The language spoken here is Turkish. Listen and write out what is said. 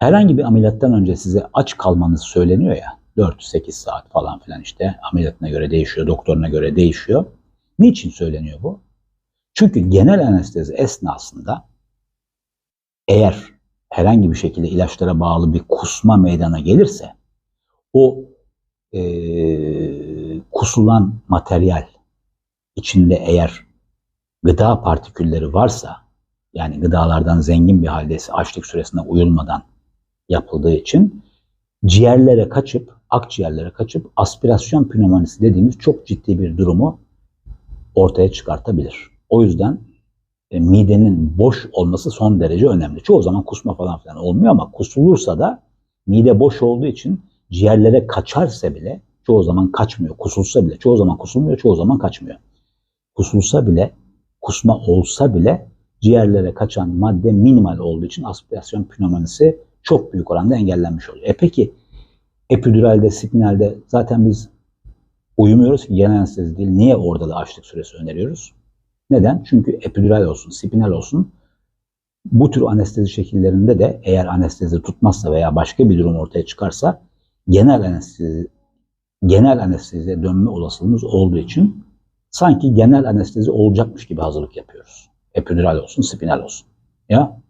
Herhangi bir ameliyattan önce size aç kalmanız söyleniyor ya. 4-8 saat falan filan işte ameliyatına göre değişiyor, doktoruna göre değişiyor. Niçin söyleniyor bu? Çünkü genel anestezi esnasında eğer herhangi bir şekilde ilaçlara bağlı bir kusma meydana gelirse o eee, kusulan materyal içinde eğer gıda partikülleri varsa yani gıdalardan zengin bir haldeyse açlık süresine uyulmadan yapıldığı için ciğerlere kaçıp akciğerlere kaçıp aspirasyon pnömonisi dediğimiz çok ciddi bir durumu ortaya çıkartabilir. O yüzden e, midenin boş olması son derece önemli. Çoğu zaman kusma falan filan olmuyor ama kusulursa da mide boş olduğu için ciğerlere kaçarsa bile çoğu zaman kaçmıyor. Kusulsa bile çoğu zaman kusulmuyor, çoğu zaman kaçmıyor. Kusulsa bile, kusma olsa bile ciğerlere kaçan madde minimal olduğu için aspirasyon pnömonisi çok büyük oranda engellenmiş oluyor. E peki epidüralde, spinalde zaten biz uyumuyoruz ki genel anestezi değil. Niye orada da açlık süresi öneriyoruz? Neden? Çünkü epidural olsun, spinal olsun bu tür anestezi şekillerinde de eğer anestezi tutmazsa veya başka bir durum ortaya çıkarsa genel anestezi genel anesteziye dönme olasılığımız olduğu için sanki genel anestezi olacakmış gibi hazırlık yapıyoruz. Epidural olsun, spinal olsun. Ya